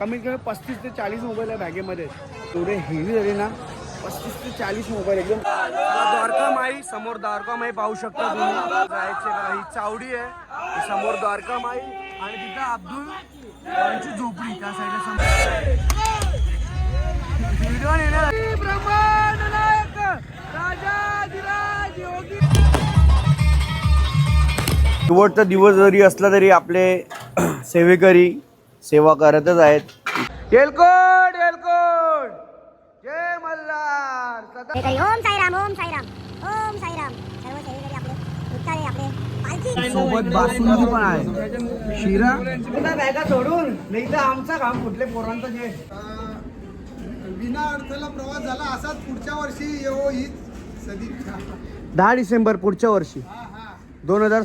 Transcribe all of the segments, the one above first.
कमीत कमी पस्तीस ते चाळीस मोबाईल आहे बॅगेमध्ये. एवढे हेवी झाले ना पस्तीस ते चाळीस मोबाईल एकदम. द्वारका माई समोर द्वारका माई पाहू शकता तुम्ही. जायचे ही चावडी आहे. ही समोर द्वारका माई आणि तिथं अब्दुल यांची झोपडी त्या साईडला व्हिडिओ राजा योगी. शेवटचा दिवस जरी असला तरी आपले सेवेकरी सेवा करतच आहेत. एलकोट एलकोट जय मल्हार! सदा ओम साईराम ओम साईराम ओम साईराम. सर्व सेवेकरी आपले उत्तारे आपले पालखी. सोबत बासुंदी पण आहे. शिरा. बॅगा सोडून नाही तर आमचा काम कुठले पोरांचं जे. विना अडथळा प्रवास झाला असाच पुढच्या वर्षी येवो हीच सदिच्छा. दहा डिसेंबर पुढच्या वर्षी. दोन हजार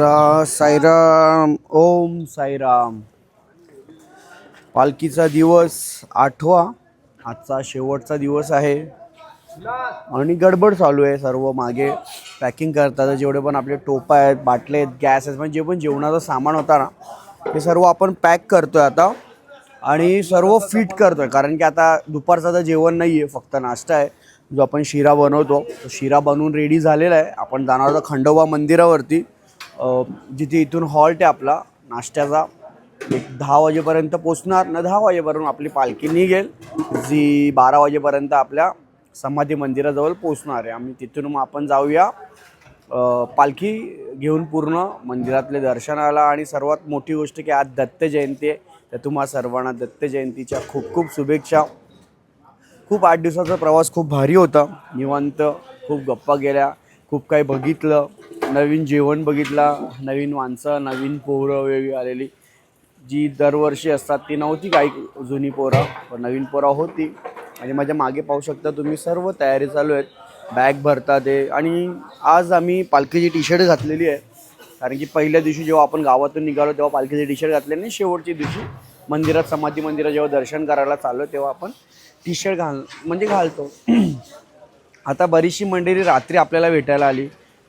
सव्वीस साईराम ओम साईराम पालखीचा दिवस आठवा आजचा शेवटचा दिवस आहे. आणि गडबड चालू आहे सर्व मागे. पॅकिंग करतात जेवढे पण आपले टोपा आहेत बाटले आहेत गॅस आहेत म्हणजे जे पण जेवणाचं सामान होता ना ते सर्व आपण पॅक करतो आहे आता. आणि सर्व फिट करतो आहे कारण की आता दुपारचं तर जेवण नाही आहे फक्त नाश्ता आहे. जो आपण शिरा बनवतो तो शिरा बनवून रेडी झालेला आहे. आपण जाणार आहोत खंडोबा मंदिरावरती. जिथे इथून हॉल्ट आहे आपला नाश्त्याचा. एक दहा वाजेपर्यंत पोचणार न दहा वाजेपर्यंत आपली पालखी निघेल जी बारा वाजेपर्यंत आपल्या समाधी मंदिराजवळ पोचणार आहे. आम्ही तिथून मग आपण जाऊया. पालखी घेऊन पूर्ण मंदिरातले दर्शनाला आणि सर्वात मोठी गोष्ट की आज दत्त जयंती आहे. तर तुम्हा सर्वांना दत्त जयंतीच्या खूप खूप शुभेच्छा. खूप आठ दिवसाचा प्रवास खूप भारी होता. निवांत खूप गप्पा गेल्या खूप काही बघितलं. नवीन जेवण बघितला. नवीन माणसं नवीन पोरं वेगळी आलेली. जी दरवर्षी असतात ती नव्हती काही जुनी पोरं पण नवीन पोरं होती. आणि माझ्या मागे पाहू शकता तुम्ही सर्व तयारी चालू आहेत. बॅग भरतात आहे आणि आज आम्ही पालखीची टी शर्ट घातलेली आहे. कारण की पहिल्या दिवशी जेव्हा आपण गावातून निघालो तेव्हा पालखीची टी शर्ट घातले आणि शेवटच्या दिवशी मंदिरात समाधी मंदिरात जेव्हा दर्शन करायला चाललो तेव्हा आपण टी शर्ट घाल म्हणजे घालतो. आता बरीचशी मंडळी रात्री आपल्याला भेटायला आली.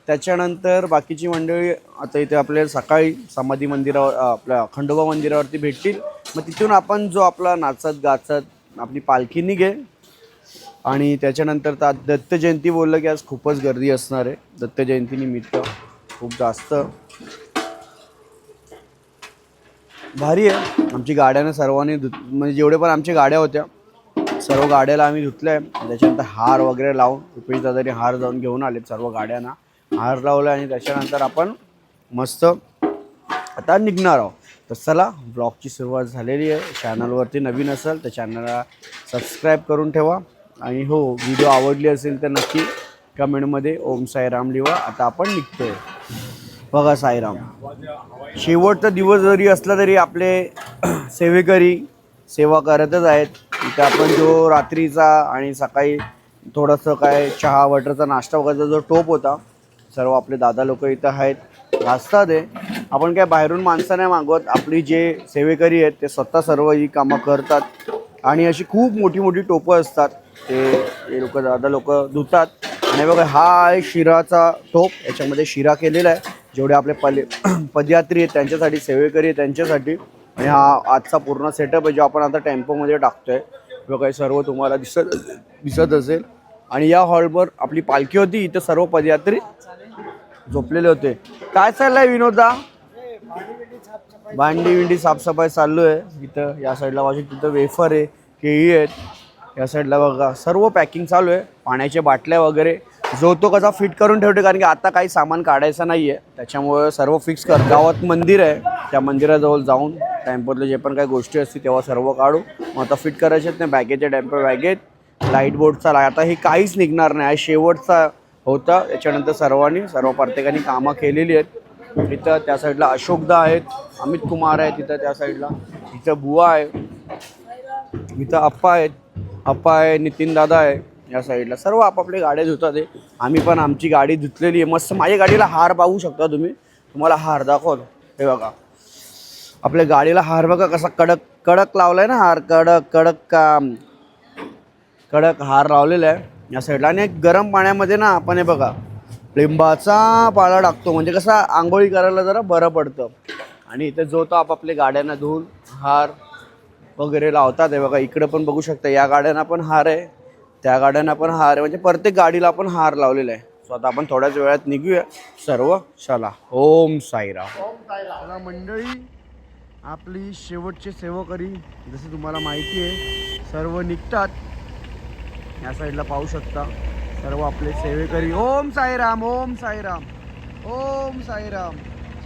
त्याच्यानंतर बाकीची मंडळी आता इथे आपल्याला सकाळी समाधी मंदिरावर आपल्या खंडोबा मंदिरावरती भेटतील. मग तिथून आपण जो आपला नाचत गाचत आपली पालखी निघे आणि त्याच्यानंतर तर आज दत्त जयंती बोललं की आज खूपच गर्दी असणार आहे. दत्त जयंतीनिमित्त खूप जास्त भारी आहे. आमची गाड्यानं सर्वांनी धुत म्हणजे जेवढे पण आमच्या गाड्या होत्या सर्व गाड्याला आम्ही धुतलंय. आहे त्याच्यानंतर हार वगैरे लावून रुपेश दादाने हार जाऊन घेऊन आले सर्व गाड्यांना. हार लावला आणि त्याच्यानंतर आपण मस्त आता निघणार आहोत. तर चला ब्लॉगची सुरुवात झालेली आहे. चॅनलवरती नवीन असेल तर चॅनलला सबस्क्राईब करून ठेवा. आणि हो व्हिडिओ आवडली असेल तर नक्की कमेंटमध्ये ओम साईराम लिवा. आता आपण निघतोय. बघा साईराम शेवटचा दिवस जरी असला तरी आपले सेवेकरी सेवा करतच आहेत. इथं आपण जो रात्रीचा आणि सकाळी थोडंसं काय चहा वटरचा नाश्ता वगैरेचा जो टोप होता सर्व आपले दादा लोक इथं आहेत. घासतात आहे आपण काय बाहेरून माणसं नाही मागवत. आपली जे सेवेकरी आहेत ते स्वतः सर्व ही कामं करतात. आणि अशी खूप मोठी मोठी टोपं असतात. ते हे लोक दादा लोक धुतात. आणि बघा हा आहे शिराचा टोप. याच्यामध्ये शिरा केलेला आहे. जेवढे आपले पले पदयात्री आहेत त्यांच्यासाठी सेवेकरी आहेत त्यांच्यासाठी. आणि हा आजचा पूर्ण सेटअप आहे जो आपण आता टेम्पोमध्ये टाकतोय. किंवा काही सर्व तुम्हाला दिसत दिसत असेल. आणि या हॉलवर आपली पालखी होती इथं सर्व पदयात्री झोपलेले होते. काय चाललंय विनोदा? भांडी विंडी साफसफाई चालू आहे. इथं या साईडला बाजू तिथं वेफर आहे केळी आहेत. या साईडला बघा सर्व पॅकिंग चालू आहे. पाण्याच्या बाटल्या वगैरे जो तो कसा फिट करून ठेवते कारण की आता काही सामान काढायचं नाही आहे त्याच्यामुळे सर्व फिक्स कर गावात मंदिर आहे. त्या मंदिराजवळ जाऊन टेम्पोतले जे पण काही गोष्टी असतील तेव्हा सर्व काढू. मग आता फिट करायचे आहेत ना बॅगेच्या टेम्पो बॅगेत. लाइट बोर्डचा ला आता हे काहीच निघणार नाही. शेवटचा होता. त्याच्यानंतर सर्वांनी सर्व प्रत्येकाने कामं केलेली आहेत. इथं त्या साईडला अशोकदा आहेत. अमित कुमार आहे तिथं त्या साईडला इथं बुवा आहे. इथं अप्पा आहेत. अप्पा आहे नितीन दादा आहे. या साईडला. सर्व आपापले गाड्या धुतात आहे आम्ही पण आमची गाडी धुतलेली आहे. मस्त माझ्या गाडीला हार पाहू शकता तुम्ही. तुम्हाला हार दाखवतो. हे बघा. आपल्या गाडीला हार बघा कसा कडक कडक लावलाय ना हार. कडक कडक काम. कडक हार लावलेला आहे. या साईडला. आणि एक गरम पाण्यामध्ये ना आपण हे बघा लिंबाचा पाला टाकतो. म्हणजे कसा आंघोळी करायला जरा बरं पडतं. आणि इथे जो तो आपापल्या गाड्यांना धुवून हार वगैरे लावतात हे बघा. इकडं पण बघू शकता या गाड्यांना पण हार आहे. त्या गाड्यांना पण हार आहे म्हणजे प्रत्येक गाडीला आपण हार लावलेला आहे. सो आता आपण थोड्याच वेळात निघूया. सर्व चला ओम साईराम. चला मंडळी आपली शेवटची सेवकरी जसं तुम्हाला माहिती आहे सर्व निघतात. या साईडला पाहू शकता. सर्व आपले सेवेकरी. ओम साईराम ओम साईराम. ओम साईराम.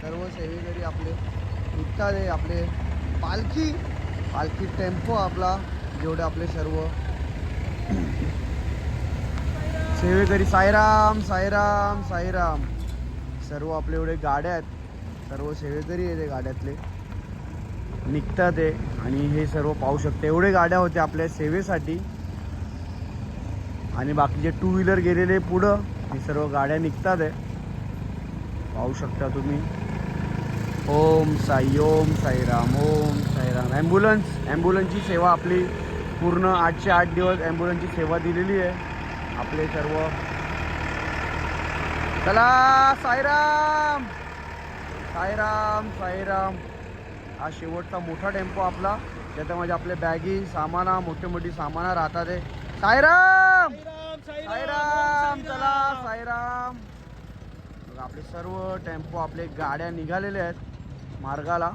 सर्व सेवेकरी आपले निघतात आहे आपले पालखी. पालखी टेम्पो आपला जेवढे आपले सर्व सेवेकरी साईराम साईराम साईराम. सर्व आपले एवढे गाड्या आहेत. सर्व सेवेकरी आहे ते गाड्यातले. निघतात आहे आणि हे सर्व पाहू शकते. एवढे गाड्या होत्या आपल्या सेवेसाठी. आणि बाकीचे टू व्हीलर गेलेले पुढं हे सर्व गाड्या निघतात आहे पाहू शकता तुम्ही. ओम साई ओम साईराम ओम साईराम. ॲम्ब्युलन्स ॲम्ब्युलन्सची सेवा आपली पूर्ण आठशे आठ दिवस ॲम्ब्युलन्सची सेवा दिलेली आहे. आपले सर्व. चला साईराम! साईराम साईराम! हा शेवटचा मोठा टेम्पो आपला. ज्याच्यामध्ये आपले बॅगी सामाना मोठी मोठी सामाना राहतात आहे साईराम! साईराम चला साईराम! आपले सर्व टेम्पो आपले गाड्या निघालेले आहेत मार्गाला.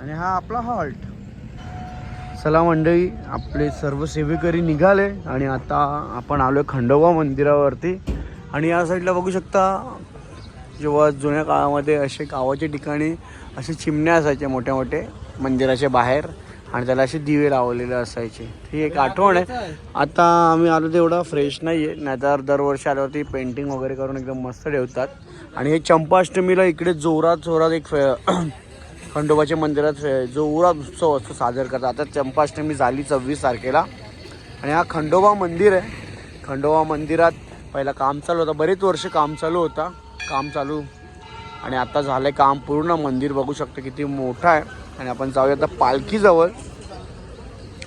आणि हा आपला हॉल्ट. चला मंडळी आपले सर्व सेवेकरी निघाले आणि आता आपण आलो खंडोबा मंदिरावरती. आणि या साईडला बघू शकता जेव्हा जुन्या काळामध्ये असे गावाच्या ठिकाणी असे चिमण्या असायचे मोठे मोठे मंदिराच्या बाहेर आणि त्याला असे दिवे लावलेले असायचे. ही एक आठवण आहे. आता आम्ही आलो तेवढा फ्रेश नाही आहे नाहीतर दरवर्षी आल्यावरती पेंटिंग वगैरे करून एकदम मस्त ठेवतात. आणि हे चंपाष्टमीला इकडे जोरात जोरात एक फे- खंडोबाच्या मंदिरात जो उरात उत्सव असतो साजरा करतात. आता चंपाष्टमी झाली सव्वीस तारखेला. आणि हा खंडोबा मंदिर आहे. खंडोबा मंदिरात पहिला काम चालू होता. बरेच वर्ष काम चालू होता. काम चालू. आणि आता झालं आहे काम पूर्ण. मंदिर बघू शकतो किती मोठं आहे. आणि आपण जाऊया आता पालखीजवळ.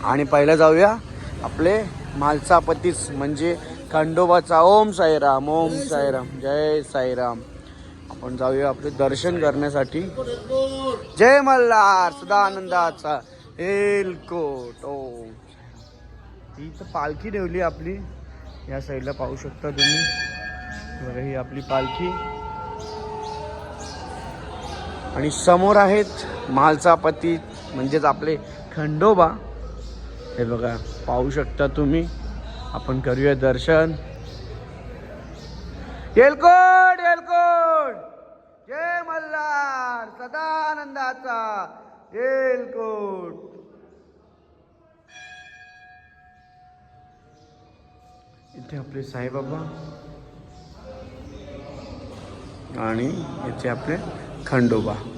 आणि पहिलं जाऊया आपले मालसापतीस म्हणजे खंडोबाचा ओम साईराम ओम साईराम. जय साईराम. आपण जाऊया आपले दर्शन करण्यासाठी. जय मल्हार सदानंदाचा एलकोट ओम ही तर पालखी ठेवली आपली. या साईडला पाहू शकता तुम्ही. बरं ही आपली पालखी. आणि समोर आहेत मालचापती म्हणजेच आपले खंडोबा. हे बघा पाहू शकता तुम्ही. आपण करूया दर्शन. येलकोट येलकोट. जय मल्हार सदानंदाचा. येलकोट. इथे आपले साईबाबा. आणि इथे आपले खंडोबा.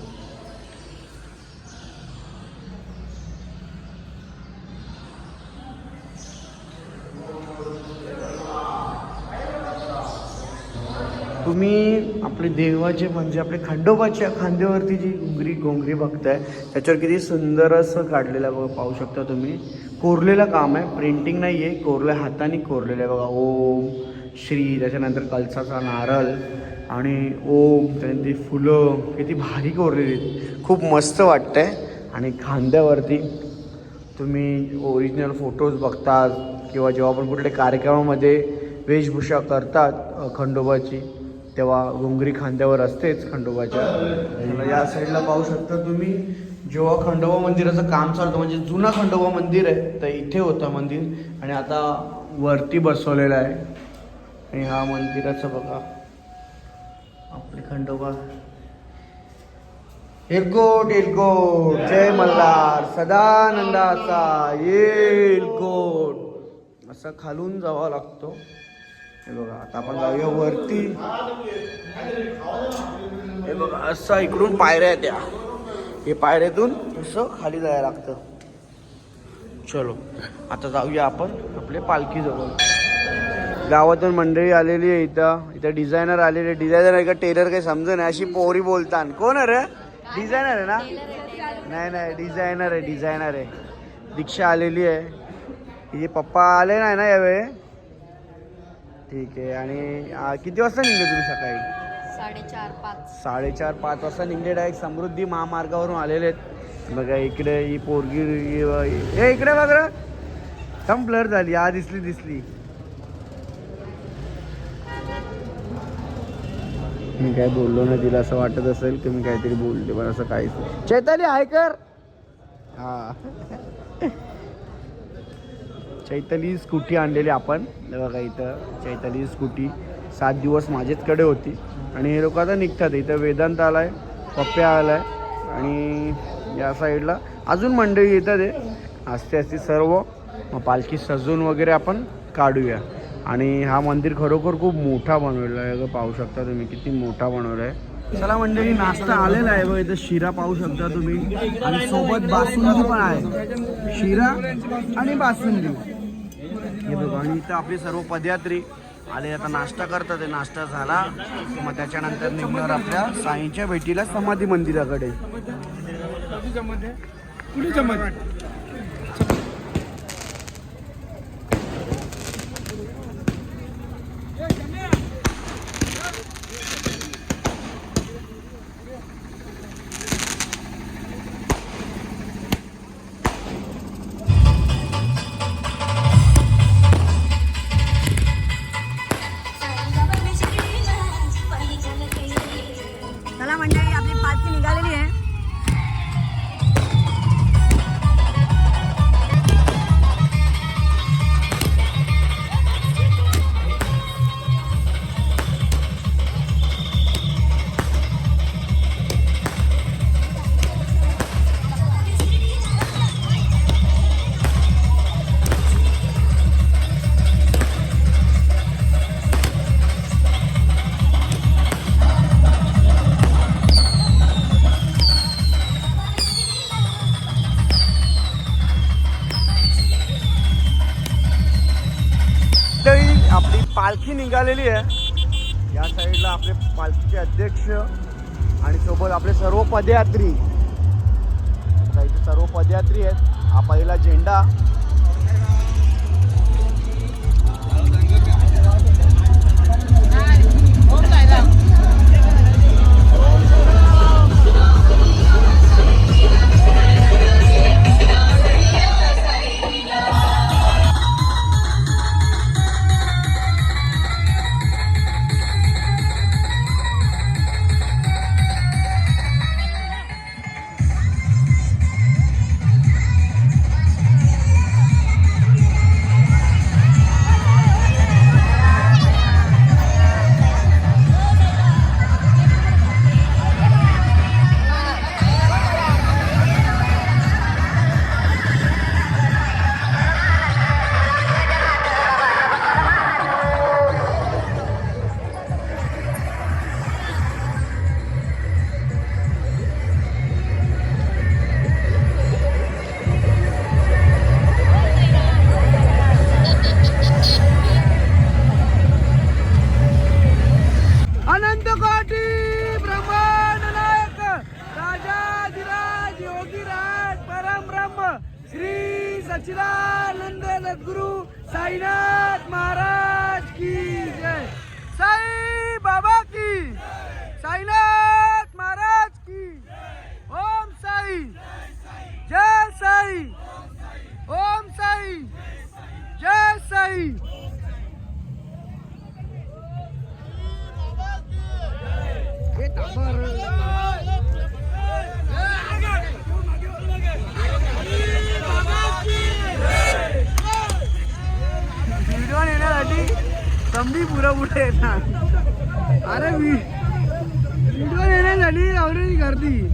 तुम्ही आपले देवाचे म्हणजे आपले खंडोबाच्या खांद्यावरती जी घुंगरी घोंगरी बघताय त्याच्यावर किती सुंदर असं काढलेलं बघा पाहू शकता तुम्ही. कोरलेलं काम आहे प्रिंटिंग नाही आहे कोरल्या हाताने कोरलेलं आहे बघा. ओम श्री त्याच्यानंतर कलसाचा नारळ आणि ओम त्यांची फुलं किती भारी कोरलेली आहेत. खूप मस्त वाटतंय. आणि खांद्यावरती तुम्ही ओरिजिनल फोटोज बघतात किंवा जेव्हा आपण कुठल्या कार्यक्रमामध्ये वेशभूषा करतात खंडोबाची तेव्हा घुंगरी खांद्यावर असतेच खंडोबाच्या. या साईडला पाहू शकता तुम्ही जेव्हा खंडोबा मंदिराचं काम चालतं म्हणजे जुना खंडोबा मंदिर आहे तर इथे होतं मंदिर. आणि आता वरती बसवलेलं आहे. आणि हा मंदिराचं बघा. आपले खंडोबा. एलकोट एलकोट जय मल्हार. सदानंदाचा एलकोट असं खालून जावा लागतो. हे बघा आता आपण जाऊया वरती. हे बघा असं इकडून पायऱ्या आहेत त्या हे पायऱ्यातून असं खाली जायला लागतं. चलो आता जाऊया आपण आपल्या पालखीजवळ. गावातून मंडळी आलेली आहे इथं. इथं डिझायनर आलेले. डिझायनर आहे का टेलर काही समज नाही. अशी पोरी बोलतात कोण अरे रे? डिझायनर आहे ना? नाही नाही डिझायनर आहे डिझायनर आहे. दीक्षा आलेली आहे. तिचे पप्पा आले नाही ना यावेळी? ठीक आहे. आणि आ, किती वाजता निघले तुम्ही सकाळी? साडेचार पाच. साडेचार पाच वाजता निघले डायरेक्ट समृद्धी महामार्गावरून आलेले आहेत. बघा इकडे ही पोरगी हे इकडे बघ रे. थंब ब्लर झाली. हा दिसली दिसली. मी काय बोललो ना तिला असं वाटत असेल की मी काहीतरी बोलते पण असं काहीच नाही. चैताली आहे कर. हा. चैतली स्कूटी आणलेली आपण. बघा इथं चैतली स्कूटी. सात दिवस माझ्याचकडे होती. आणि हे लोक आता निघतात. इथं वेदांत आला आहे पप्प्या आलाय आणि या साईडला अजून मंडळी येतात आहे आस्ते आस्ते सर्व. मग पालखी सजून वगैरे आपण काढूया. आणि हा मंदिर खरोखर खूप मोठा बनवलेला आहे. पाहू शकता तुम्ही किती मोठा बनवला आहे. चला मंडळी नाश्ता आलेला आहे. बघ इथं शिरा पाहू शकता तुम्ही. आणि सोबत बासुंदी पण आहे. शिरा आणि बासुंदी. हे बघा आणि इथं आपले सर्व पदयात्री आले आता नाश्ता करतात नाश्ता झाला मग त्याच्यानंतर निघणार आपल्या साईंच्या भेटीला समाधी मंदिराकडे. निघालेली आहे. या साईडला आपले पालखीचे अध्यक्ष आणि सोबत आपले सर्व पदयात्री. सर्व पदयात्री आहेत. हा पहिला झेंडा. संधी पुरं पुढे येतात. अरे व्हि- व्हिडिओ नेण्यासाठी आवडी गर्दी.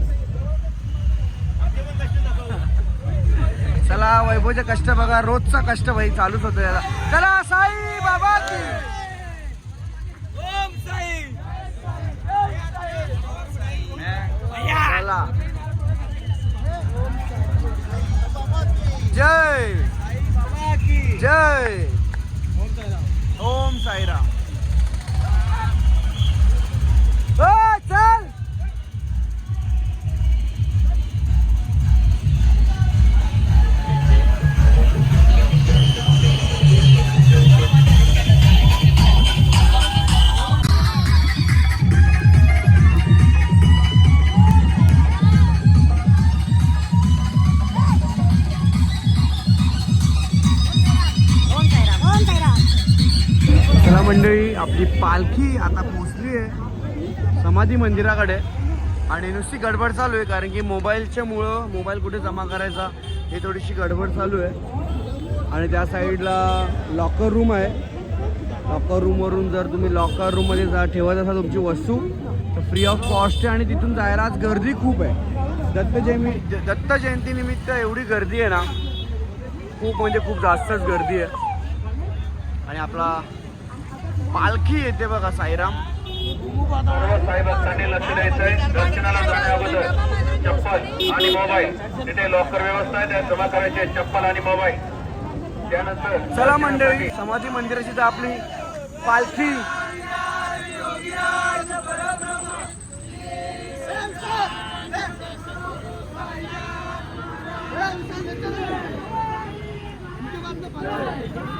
चला वैभवचे कष्ट बघा रोजचा कष्ट भाई चालूच होतो याला. चला साई बाबा की. चला. जय. जय. ओम साईराम गणपती मंदिराकडे आणि नुसती गडबड चालू आहे कारण की मोबाईलच्या मुळं मोबाईल कुठे जमा करायचा हे थोडीशी गडबड चालू आहे. आणि त्या साईडला लॉकर रूम आहे. लॉकर रूमवरून जर तुम्ही लॉकर रूममध्ये जा ठेवत असाल तुमची वस्तू तर फ्री ऑफ कॉस्ट आहे आणि तिथून जायला आज गर्दी खूप आहे. दत्त जयंती दत्त जयंतीनिमित्त एवढी गर्दी आहे ना खूप म्हणजे खूप जास्तच गर्दी आहे. आणि आपला पालखी येते बघा साईराम. लक्ष द्यायचंय. दर्शनाला जाण्या अगोदर चप्पल आणि मोबाईल. तिथे लॉकर व्यवस्था आहे त्यात जमा करायचे चप्पल आणि मोबाईल. त्यानंतर चला मंडळी समाधी मंदिराची तर आपली पालखी.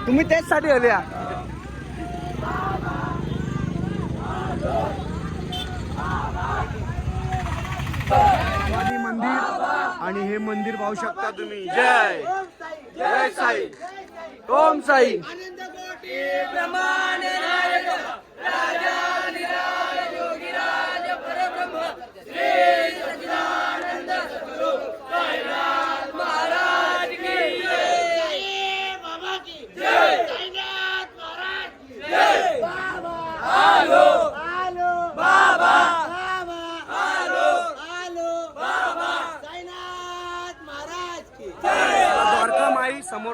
तुम्ही त्याचसाठी आले मंदिर आणि हे मंदिर पाहू शकता तुम्ही. जय. जय साई. ओम साई.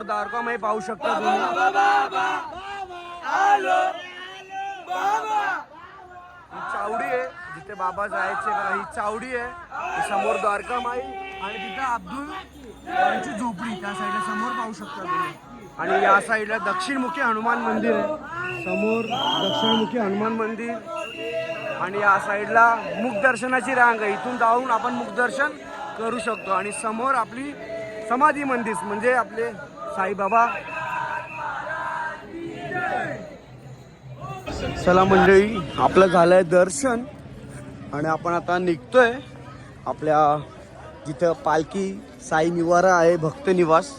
द्वारका माई पाहू शकता ही चावडी आहे जिथे बाबा जायचे बघा ही चावडी आहे. समोर द्वारका माई आणि तिथं अब्दुल यांची झोपडी त्या साईडला समोर पाहू शकता तुम्ही. आणि या साईडला दक्षिणमुखी हनुमान मंदिर आहे. समोर दक्षिणमुखी हनुमान मंदिर. आणि या साईडला मुखदर्शनाची रांग आहे. इथून जाऊन आपण मुखदर्शन करू शकतो. आणि समोर आपली समाधी मंदिर म्हणजे आपले साईबाबा. चला मंडळी आपलं झालंय दर्शन. आणि आपण आता निघतोय आपल्या जिथं पालखी साई निवारा आहे भक्त निवास.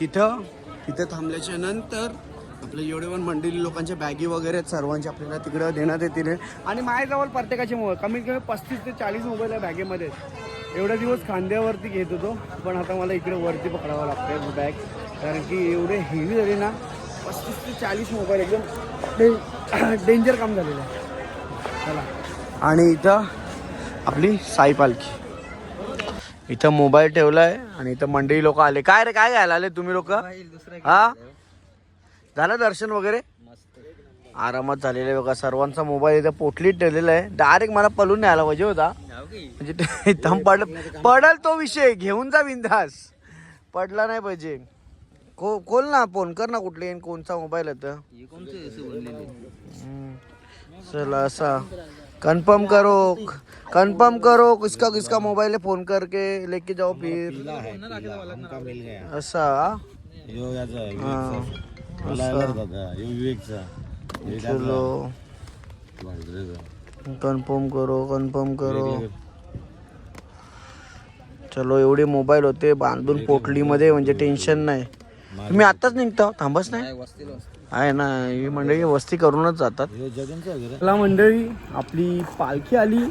तिथं तिथं थांबल्याच्या नंतर आपले जेवढे पण मंडळी लोकांच्या बॅगी वगैरे आहेत सर्वांचे आपल्याला तिकडं देण्यात येतील. आणि माझ्याजवळ प्रत्येकाचे मोबाईल कमीत कमी पस्तीस ते चाळीस मोबाईल आहे बॅगेमध्ये एवढे दिवस खांद्यावरती घेत होतो पण आता मला इकडे वरती पकडावं लागतं बॅग कारण की एवढे हेवी झाले ना पस्तीस ते चाळीस मोबाईल एकदम डे डेंजर काम झालेलं आहे. चला. आणि इथं आपली साई पालखी. इथं मोबाईल ठेवला आहे आणि इथं मंडळी लोक आले. काय रे काय घ्यायला आले तुम्ही लोक? हा झालं दर्शन वगैरे? आरामात झालेलं आहे बघा. सर्वांचा मोबाईल इथं पोटलीत ठेवलेला आहे. डायरेक्ट मला पळून न्यायला पाहिजे होता. म्हणजे ते इथं पड पडल तो विषय. घेऊन जा बिंदास. पडला नाही पाहिजे. को खोल ना फोन कर ना कुठले कोणचा मोबाईल आहे हम्म. चला असा. कंफर्म करो कंफर्म करो किसका किसका मोबाइल है फोन करके लेके जाओ फिर. असा हाँ, चलो. कन्फर्म करो कन्फर्म करो. चलो एवढे मोबाईल होते बांधून पोटलीमध्ये म्हणजे टेन्शन नाही. तुम्ही आताच निघता. थांबच नाही. आहे ना ही मंडळी वस्ती करूनच जातात. चला मंडळी आपली पालखी आली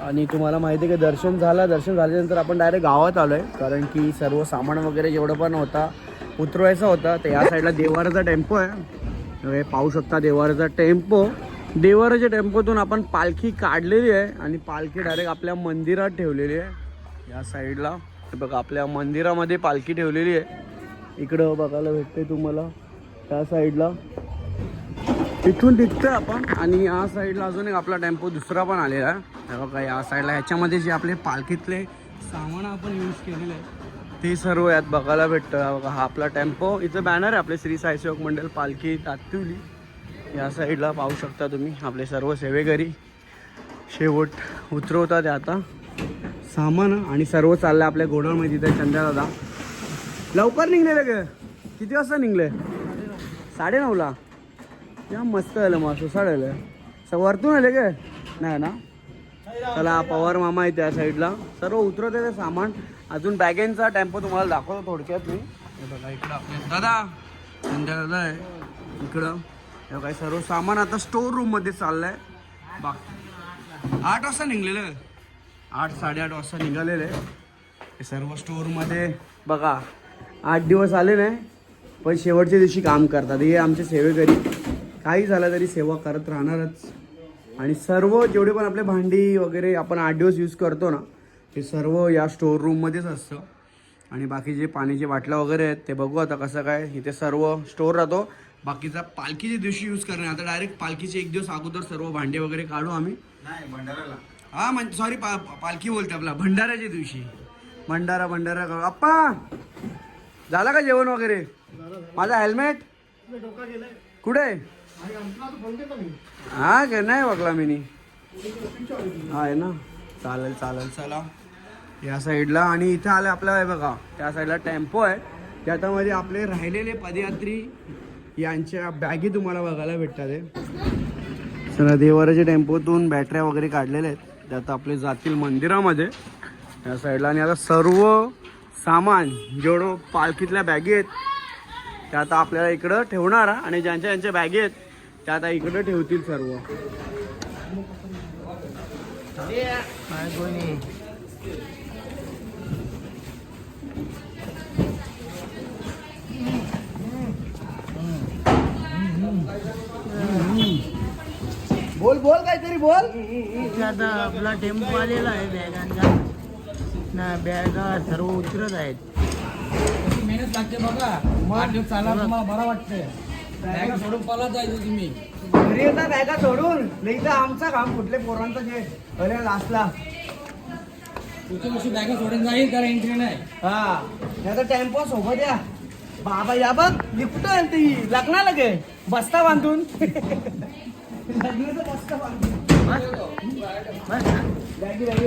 आणि तुम्हाला माहिती आहे की दर्शन झालं. दर्शन झाल्यानंतर आपण डायरेक्ट गावात आलोय. कारण की सर्व सामान वगैरे जेवढं पण होता उतरवायचा होता तर या साईडला देवाराचा टेम्पो आहे. हे पाहू शकता देवाराचा टेम्पो देवाराच्या टेम्पोतून आपण पालखी काढलेली आहे आणि पालखी डायरेक्ट आपल्या मंदिरात ठेवलेली आहे. या साईडला बघा आपल्या मंदिरामध्ये पालखी ठेवलेली आहे. इकडं बघायला भेटते तुम्हाला. त्या साईडला. तिथून निघतोय आपण. आणि या साईडला अजून एक आपला टेम्पो दुसरा पण आलेला आहे. हे बघा या साईडला ह्याच्यामध्ये जे आपले पालखीतले सामान आपण यूज केलेलं आहे ते सर्व यात बघायला भेटतं हा बघा हा आपला टेम्पो. इथं बॅनर आहे आपले श्री साईसेवक मंडळ पालखी तात्युली या साईडला पाहू शकता तुम्ही आपले सर्व सेवेकरी. शेवट उतरवतात आता. सामान आणि सर्व चाललं आपल्या गोडाऊनमध्ये तिथे चंद्रदादा लवकर निघलेलं ग. किती वाजता निघले? साडे नऊला या मस्त आलं मग सुसाड आलं स वरतून आले ग. नाही ना? चला पवार मामा आहे त्या साईडला. सर्व उतरवते ते सामान. अजून बॅगेंचा टेम्पो तुम्हाला दाखवतो थोडक्यात मी. बघा इकडं आपले दादा! संध्या दादा आहे. इकडं. हे काय सर्व सामान आता स्टोर रूममध्ये चाललंय. बा आठ वाजता निघलेलं. आठ साडेआठ वाजता निघालेलं आहे. हे सर्व स्टोरमध्ये बघा आठ दिवस आले नाही पण शेवटच्या दिवशी काम करतात. हे आमचे सेवेकरी. काही झालं तरी सेवा करत राहणारच. आणि सर्व जेवढे पण आपले भांडी वगैरे आपण आठ दिवस यूज करतो ना ते सर्व या स्टोअर रूममध्येच असतं. आणि बाकी जे पाण्याची बाटल्या वगैरे आहेत ते बघू आता कसं काय. इथे सर्व स्टोअर राहतो. बाकीचा पालखीच्या दिवशी यूज करणार. आता डायरेक्ट पालखीचे एक दिवस अगोदर सर्व भांडे वगैरे काढू आम्ही. हा म्हणजे सॉरी पा पालखी बोलते आपला. भंडाऱ्याच्या दिवशी. भंडारा भंडारा काढू. अप्पा! झाला का जेवण वगैरे? माझा हेल्मेट कुठे? हा काय नाही बघला मी आहे ना. चालेल चालेल चला. या साईडला आणि इथे आलं आपलं आहे बघा. त्या साईडला टेम्पो आहे. त्याच्यामध्ये आपले राहिलेले पदयात्री यांच्या बॅगी तुम्हाला बघायला भेटतात आहे देवाराच्या टेम्पोतून बॅटऱ्या वगैरे काढलेल्या आहेत. त्यात आपले जातील मंदिरामध्ये. या साईडला आणि आता सर्व सामान जेवढं पालखीतल्या बॅगी आहेत त्या आता आपल्याला इकडं ठेवणार आणि ज्यांच्या ज्यांच्या बॅगी आहेत त्या आता इकडं ठेवतील सर्व. बोल बोल काहीतरी बोल. आता आपला टेम्पो आलेला आहे बॅगांचा. ना बॅगा सर्व उतरत आहेत. मेहनत लागते बघा. आठ दिवस चाला तुम्हाला बरं वाटतंय. बॅगा सोडून पळत जायचं तुम्ही. घरी येता बॅगा सोडून? नाही तर आमचा काम कुठले पोरांचं जे अरे लास्टला पुढच्या वर्षी बॅगा सोडून जाईल कारण एंट्री नाही. हा आता टेम्पो सोबत या बाबा या बघ लिफ्ट आहे ती? लग्नाला गे. बस्ता बांधून. लग्नाचा बस्ता बांधून. बॅगी बॅगी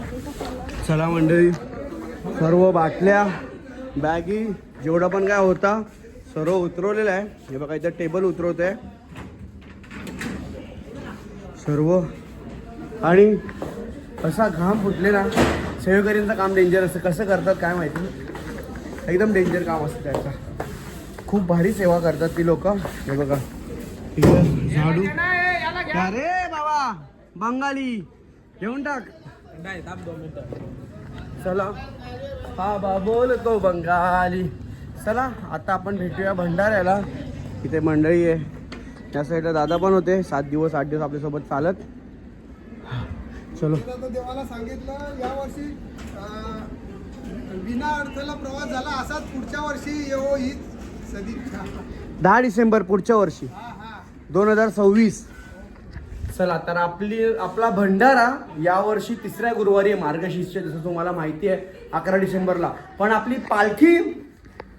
चला मंडळी सर्व बाटल्या बॅगी जेवढा पण काय होता सर्व उतरवलेला आहे. हे बघा इथं टेबल उतरवत आहे सर्व. आणि असा घाम फुटलेला सेवेकरींचं काम डेंजर असतं. कसं करतात काय माहिती? एकदम डेंजर काम असतं त्याचं. खूप भारी सेवा करतात ती लोक. हे बघा. झाडू. अरे बाबा बंगाली. घेऊन टाक. नाही थांब दोन मिनिटं चला. हा बा बोलतो बंगाली. चला आता आपण भेटूया भंडाऱ्याला. इथे मंडळी आहे. त्या साईडला दादा पण होते. सात दिवस आठ दिवस आपल्यासोबत चालत. चलो. देवाला सांगितलं या वर्षी विना अडथळा प्रवास झाला असाच पुढच्या वर्षी येवो हीच सदिच्छा. दहा डिसेंबर पुढच्या वर्षी. हा हा. दोन हजार सव्वीस. चला तर आपली आपला भंडारा यावर्षी तिसऱ्या गुरुवारी आहे मार्गशीर्ष जसं तुम्हाला माहिती आहे अकरा डिसेंबरला. पण आपली पालखी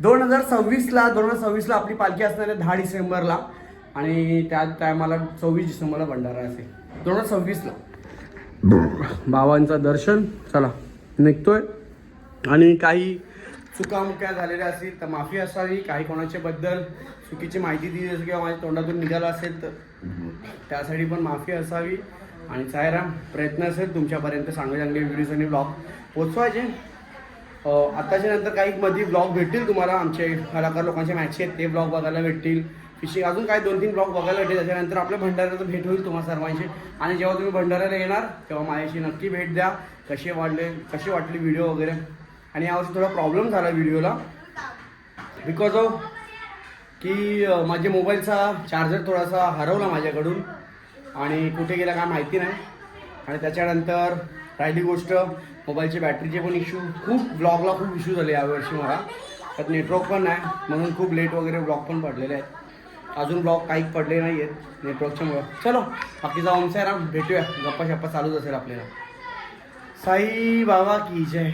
दोन हजार सव्वीसला दोन हजार सव्वीसला आपली पालखी असणार आहे दहा डिसेंबरला. आणि त्या टायमाला सव्वीस डिसेंबरला भंडारा असेल. दोन हजार सव्वीसला. बाबांचं दर्शन चला निघतोय. आणि काही चुकामुक्या झालेल्या असतील तर माफी असावी. काही कोणाच्या बद्दल चुकीची माहिती दिली असेल किंवा माझ्या तोंडातून निघालं असेल तर त्यासाठी पण माफी असावी. आणि सायराम प्रयत्न असेल तुमच्यापर्यंत चांगले चांगले व्हिडिओज आणि ब्लॉग. पोचवायचे. आत्ताच्या नंतर काही मध्ये ब्लॉग भेटतील तुम्हाला. आमचे कलाकार लोकांचे मॅच आहेत ते ब्लॉग बघायला भेटतील. फिशिंग अजून काही दोन तीन ब्लॉग बघायला भेटेल त्याच्यानंतर आपल्या भंडाऱ्याचं भेट होईल तुम्हाला सर्वांशी. आणि जेव्हा तुम्ही भंडाऱ्याला येणार तेव्हा माझ्याशी नक्की भेट द्या. कसे वाढले कसे वाटली व्हिडिओ वगैरे. आणि यावर्षी थोडा प्रॉब्लेम झाला व्हिडिओला बिकॉज ऑफ की माझ्या मोबाईलचा चार्जर थोडासा हरवला माझ्याकडून आणि कुठे गेला काय माहिती नाही. आणि त्याच्यानंतर राहिली गोष्ट मोबाईलची बॅटरीचे पण इश्यू खूप ब्लॉगला खूप इश्यू झाले यावर्षी मला. त्यात नेटवर्क पण नाही म्हणून खूप लेट वगैरे ब्लॉग पण पडलेले आहेत. अजून ब्लॉग काही पडले नाही आहेत नेटवर्कच्यामुळं चलो बाकीचा ओम सायराम भेटूया. गप्पा शप्पा चालूच असेल आपल्याला. साई बाबा की जय.